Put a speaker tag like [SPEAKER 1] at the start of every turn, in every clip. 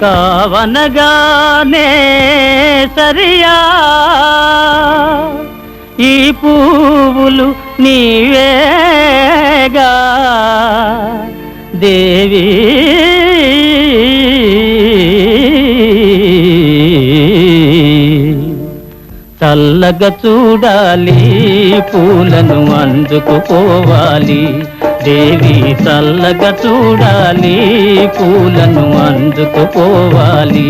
[SPEAKER 1] కావనగానే సరియా. ఈ పువ్వులు నీవేగా. దేవీ చల్లగా చూడాలి పూలను అందుకుపోవాలి దేవి చల్లగా చూడాలి పూలను అందుకుపోవాలి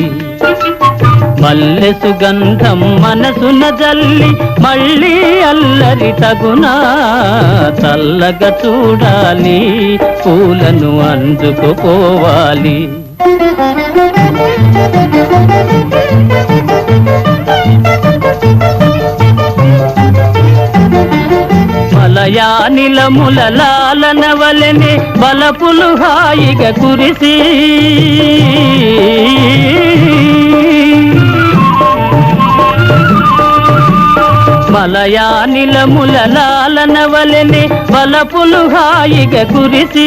[SPEAKER 1] మల్లె సుగంధం మనసున జల్లి మళ్ళీ అల్లరి తగునా. చల్లగా చూడాలి పూలను అందుకుపోవాలి మలయానిలముల లాలన బలపులు హాయిగా కురిసి మలయానిలముల లాలన వలెనే బలపులు హాయిగ కురిసి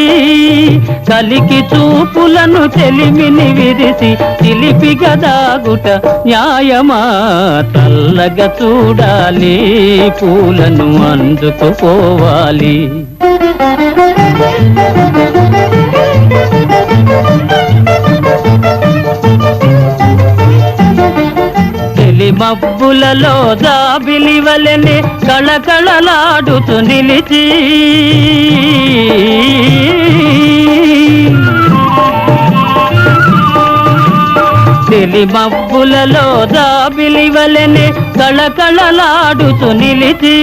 [SPEAKER 1] కలికి చూపులను చెలిమిని విరిసి చిలిపిగా గదాగుట న్యాయమా తల్లగ చూడాలి పూలను అందుకుపోవాలి. తెలి కనులలో జాబిలి వలెనే కళకళలాడుతూ నిలిచి. తెలి మబ్బులలో జాబిలి వలెనే కళకళలాడుతూ నిలిచి.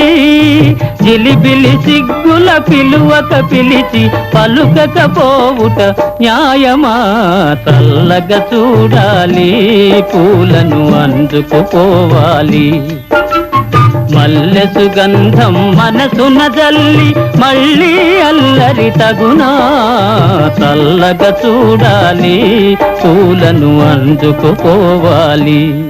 [SPEAKER 1] జిలిబిలి సిగ్గుల పిలువక పిలిచి పలుకకపోవుట న్యాయమా? తల్లగ చూడాలి. పూలను అందుకుపోవాలి. మల్లె సుగంధం మనసున జల్లి మళ్ళీ అల్లరి తగునా. చల్లగా చూడాలి పూలను అందుకుపోవాలి.